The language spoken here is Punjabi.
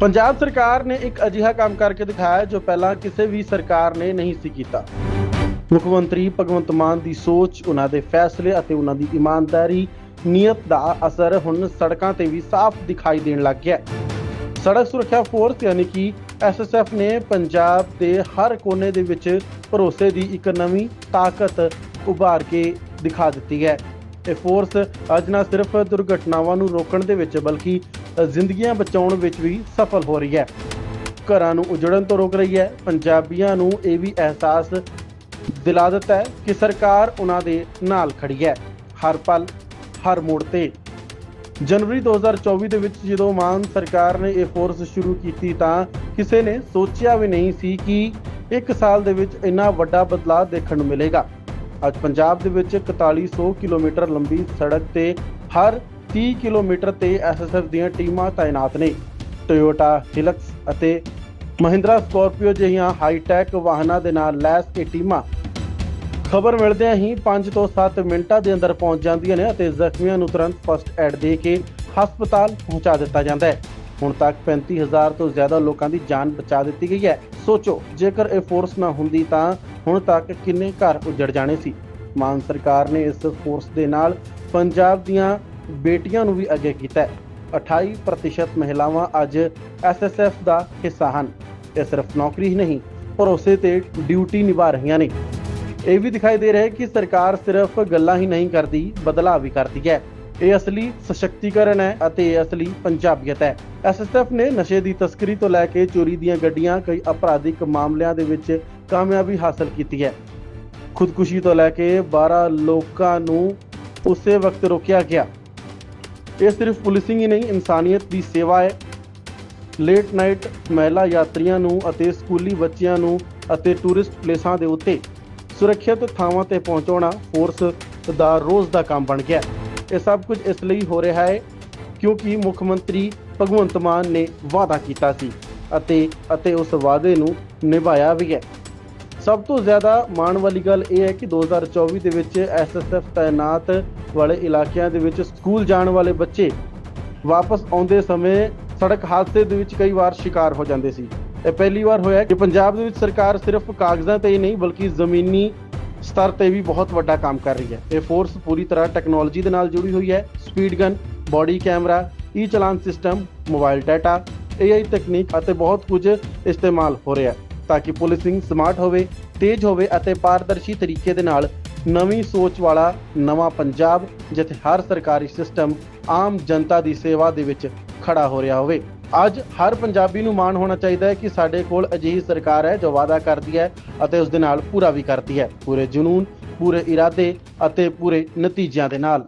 ਪੰਜਾਬ ਸਰਕਾਰ ਨੇ ਇੱਕ ਅਜਿਹਾ ਕੰਮ ਕਰਕੇ ਦਿਖਾਇਆ ਜੋ ਪਹਿਲਾਂ ਕਿਸੇ ਵੀ ਸਰਕਾਰ ਨੇ ਨਹੀਂ ਸੀ ਕੀਤਾ। ਮੁੱਖ ਮੰਤਰੀ ਭਗਵੰਤ ਮਾਨ ਦੀ ਸੋਚ, ਉਹਨਾਂ ਦੇ ਫੈਸਲੇ ਅਤੇ ਉਹਨਾਂ ਦੀ ਇਮਾਨਦਾਰੀ, ਨੀਅਤ ਦਾ ਅਸਰ ਹੁਣ ਸੜਕਾਂ ਤੇ ਵੀ ਸਾਫ਼ ਦਿਖਾਈ ਦੇਣ ਲੱਗ ਗਿਆ ਸੜਕ ਸੁਰੱਖਿਆ ਫੋਰਸ ਯਾਨੀ ਕਿ ਐਸਐਸਐਫ ਨੇ ਪੰਜਾਬ ਦੇ ਹਰ ਕੋਨੇ ਦੇ ਵਿੱਚ ਭਰੋਸੇ ਦੀ ਇੱਕ ਨਵੀਂ ਤਾਕਤ ਉਭਾਰ ਕੇ ਦਿਖਾ ਦਿੱਤੀ ਹੈ। ਇਹ ਫੋਰਸ ਅੱਜ ਨਾ ਸਿਰਫ ਦੁਰਘਟਨਾਵਾਂ ਨੂੰ ਰੋਕਣ ਦੇ ਵਿੱਚ ਬਲਕਿ ਜ਼ਿੰਦਗੀਆਂ ਬਚਾਉਣ ਵਿੱਚ ਵੀ ਸਫਲ ਹੋ ਰਹੀ ਹੈ। ਘਰਾਂ ਨੂੰ ਉਜੜਨ ਤੋਂ ਰੋਕ ਰਹੀ ਹੈ। ਪੰਜਾਬੀਆਂ ਨੂੰ ਇਹ ਵੀ ਅਹਿਸਾਸ ਦਿਲਾ ਦਿੱਤਾ ਹੈ ਕਿ ਸਰਕਾਰ ਉਹਨਾਂ ਦੇ ਨਾਲ ਖੜੀ ਹੈ। ਹਰ ਪਲ, ਹਰ ਮੋੜ ਤੇ। ਜਨਵਰੀ 2024 ਦੇ ਵਿੱਚ ਜਦੋਂ ਮਾਨ ਸਰਕਾਰ ਨੇ ਇਹ ਫੋਰਸ ਸ਼ੁਰੂ ਕੀਤੀ ਤਾਂ ਕਿਸੇ ਨੇ ਸੋਚਿਆ ਵੀ ਨਹੀਂ ਸੀ ਕਿ ਇੱਕ ਸਾਲ ਦੇ ਵਿੱਚ ਇੰਨਾ ਵੱਡਾ ਬਦਲਾਅ ਦੇਖਣ ਨੂੰ ਮਿਲੇਗਾ। ਅੱਜ ਪੰਜਾਬ ਦੇ ਵਿੱਚ 4100 ਕਿਲੋਮੀਟਰ ਲੰਬੀ ਸੜਕ ਤੇ ਹਰ 30 ਕਿਲੋਮੀਟਰ ਤੇ ਐਸਐਸਐਫ ਦੀਆਂ ਟੀਮਾਂ ਤਾਇਨਾਤ ਨੇ। ਟੋਯੋਟਾ ਹਿਲਕਸ ਅਤੇ ਮਹਿੰਦਰਾ ਸਕਾਰਪੀਓ ਜਿਹੀਆਂ ਹਾਈਟੈਕ ਵਾਹਨਾਂ ਦੇ ਨਾਲ ਲੈਸ ਇਹ ਟੀਮਾਂ ਖਬਰ ਮਿਲਦਿਆਂ ਹੀ 5 ਤੋਂ 7 ਮਿੰਟਾਂ ਦੇ ਅੰਦਰ ਪਹੁੰਚ ਜਾਂਦੀਆਂ ਨੇ ਅਤੇ ਜ਼ਖਮੀਆਂ ਨੂੰ ਤੁਰੰਤ ਫਸਟ ਐਡ ਦੇ ਕੇ ਹਸਪਤਾਲ ਪਹੁੰਚਾ ਦਿੱਤਾ ਜਾਂਦਾ ਹੈ। ਹੁਣ ਤੱਕ 35000 ਤੋਂ ਜ਼ਿਆਦਾ ਲੋਕਾਂ ਦੀ ਜਾਨ ਬਚਾ ਦਿੱਤੀ ਗਈ ਹੈ। ਸੋਚੋ, ਜੇਕਰ ਇਹ ਫੋਰਸ ਨਾ ਹੁੰਦੀ ਤਾਂ ਹੁਣ ਤੱਕ ਕਿੰਨੇ ਘਰ ਉਜੜ ਜਾਣੇ ਸੀ। ਮਾਨ ਸਰਕਾਰ ਨੇ ਇਸ ਫੋਰਸ ਦੇ ਨਾਲ ਪੰਜਾਬ ਦੀਆਂ ਬੇਟੀਆਂ ਨੂੰ ਵੀ ਅੱਗੇ ਕੀਤਾ ਹੈ। 28% ਮਹਿਲਾਵਾਂ ਅੱਜ ਐਸਐਸਐਫ ਦਾ ਹਿੱਸਾ ਹਨ। ਇਹ ਸਿਰਫ ਨੌਕਰੀ ਹੀ ਨਹੀਂ, ਭਰੋਸੇ ਤੇ ਡਿਊਟੀ ਨਿਭਾ ਰਹੀਆਂ ਨੇ। ਇਹ ਵੀ ਦਿਖਾਈ ਦੇ ਰਿਹਾ ਹੈ ਕਿ ਸਰਕਾਰ ਸਿਰਫ ਗੱਲਾਂ ਹੀ ਨਹੀਂ ਕਰਦੀ, ਬਦਲਾਅ ਵੀ ਕਰਦੀ ਹੈ। ਇਹ ਅਸਲੀ ਸਸ਼ਕਤੀਕਰਨ ਹੈ ਅਤੇ ਇਹ ਅਸਲੀ ਪੰਜਾਬੀਅਤ ਹੈ। ਐਸਐਸਐਫ ਨੇ ਨਸ਼ੇ ਦੀ ਤਸਕਰੀ ਤੋਂ ਲੈ ਕੇ ਚੋਰੀ ਦੀਆਂ ਗੱਡੀਆਂ, ਕਈ ਅਪਰਾਧਿਕ ਮਾਮਲਿਆਂ ਦੇ ਵਿੱਚ ਕਾਮਯਾਬੀ ਹਾਸਲ ਕੀਤੀ ਹੈ। ਖੁਦਕੁਸ਼ੀ ਤੋਂ ਲੈ ਕੇ 12 ਲੋਕਾਂ ਨੂੰ ਉਸੇ ਵਕਤ ਰੋਕਿਆ ਗਿਆ। ਇਹ ਸਿਰਫ ਪੁਲਿਸਿੰਗ ਹੀ ਨਹੀਂ, ਇਨਸਾਨੀਅਤ ਦੀ ਸੇਵਾ ਹੈ। ਲੇਟ ਨਾਈਟ ਮਹਿਲਾ ਯਾਤਰੀਆਂ ਨੂੰ ਅਤੇ ਸਕੂਲੀ ਬੱਚਿਆਂ ਨੂੰ ਅਤੇ ਟੂਰਿਸਟ ਪਲੇਸਾਂ ਦੇ ਉੱਤੇ ਸੁਰੱਖਿਅਤ ਥਾਵਾਂ ਤੇ ਪਹੁੰਚਾਉਣਾ ਫੋਰਸ ਦਾ ਰੋਜ਼ ਦਾ ਕੰਮ ਬਣ ਗਿਆ। ਇਹ ਸਭ ਕੁਝ ਇਸ ਲਈ ਹੋ ਰਿਹਾ ਹੈ ਕਿਉਂਕਿ ਮੁੱਖ ਮੰਤਰੀ ਭਗਵੰਤ ਮਾਨ ਨੇ ਵਾਅਦਾ ਕੀਤਾ ਸੀ ਅਤੇ ਅਤੇ ਉਸ ਵਾਅਦੇ ਨੂੰ ਨਿਭਾਇਆ ਵੀ ਹੈ। ਸਭ ਤੋਂ ਜ਼ਿਆਦਾ ਮਾਣ ਵਾਲੀ ਗੱਲ ਇਹ ਹੈ ਕਿ 2024 ਦੇ ਵਿੱਚ ਐਸਐਸਐਫ ਤਾਇਨਾਤ ਵਾਲੇ ਇਲਾਕਿਆਂ ਦੇ ਵਿੱਚ ਸਕੂਲ ਜਾਣ ਵਾਲੇ ਬੱਚੇ ਵਾਪਸ ਆਉਂਦੇ ਸਮੇਂ ਸੜਕ ਹਾਦਸੇ ਦੇ ਵਿੱਚ ਕਈ ਵਾਰ ਸ਼ਿਕਾਰ ਹੋ ਜਾਂਦੇ ਸੀ। ਇਹ ਪਹਿਲੀ ਵਾਰ ਹੋਇਆ ਕਿ ਪੰਜਾਬ ਦੇ ਵਿੱਚ ਸਰਕਾਰ ਸਿਰਫ ਕਾਗਜ਼ਾਂ ਤੇ ਹੀ ਨਹੀਂ, ਬਲਕਿ ਜ਼ਮੀਨੀ ਸਤਰ ਤੇ ਵੀ ਬਹੁਤ ਵੱਡਾ ਕੰਮ ਕਰ ਰਹੀ ਹੈ। ਇਹ ਫੋਰਸ ਪੂਰੀ ਤਰ੍ਹਾਂ ਟੈਕਨੋਲੋਜੀ ਦੇ ਨਾਲ ਜੁੜੀ ਹੋਈ ਹੈ। Speed gun body camera e challan system mobile data AI ਤਕਨੀਕ ਅਤੇ ਬਹੁਤ ਕੁਝ ਇਸਤੇਮਾਲ ਹੋ ਰਿਹਾ ਹੈ। ਤਾਂ ਕਿ ਪੁਲਿਸਿੰਗ ਸਮਾਰਟ ਹੋਵੇ, ਤੇਜ਼ ਹੋਵੇ ਅਤੇ ਪਾਰਦਰਸ਼ੀ ਤਰੀਕੇ ਦੇ ਨਾਲ ਨਵੀਂ ਸੋਚ ਵਾਲਾ ਨਵਾਂ ਪੰਜਾਬ, ਜਿੱਥੇ ਹਰ ਸਰਕਾਰੀ ਸਿਸਟਮ ਆਮ ਜਨਤਾ ਦੀ ਸੇਵਾ ਦੇ ਵਿੱਚ ਖੜਾ ਹੋ ਰਿਹਾ ਹੋਵੇ। ਅੱਜ ਹਰ ਪੰਜਾਬੀ ਨੂੰ ਮਾਣ ਹੋਣਾ ਚਾਹੀਦਾ ਹੈ ਕਿ ਸਾਡੇ ਕੋਲ ਅਜਿਹੀ ਸਰਕਾਰ ਹੈ ਜੋ ਵਾਅਦਾ ਕਰਦੀ ਹੈ ਅਤੇ ਉਸ ਦੇ ਨਾਲ ਪੂਰਾ ਵੀ ਕਰਦੀ ਹੈ। ਪੂਰੇ ਜਨੂਨ, ਪੂਰੇ ਇਰਾਦੇ ਅਤੇ ਪੂਰੇ ਨਤੀਜਿਆਂ ਦੇ ਨਾਲ।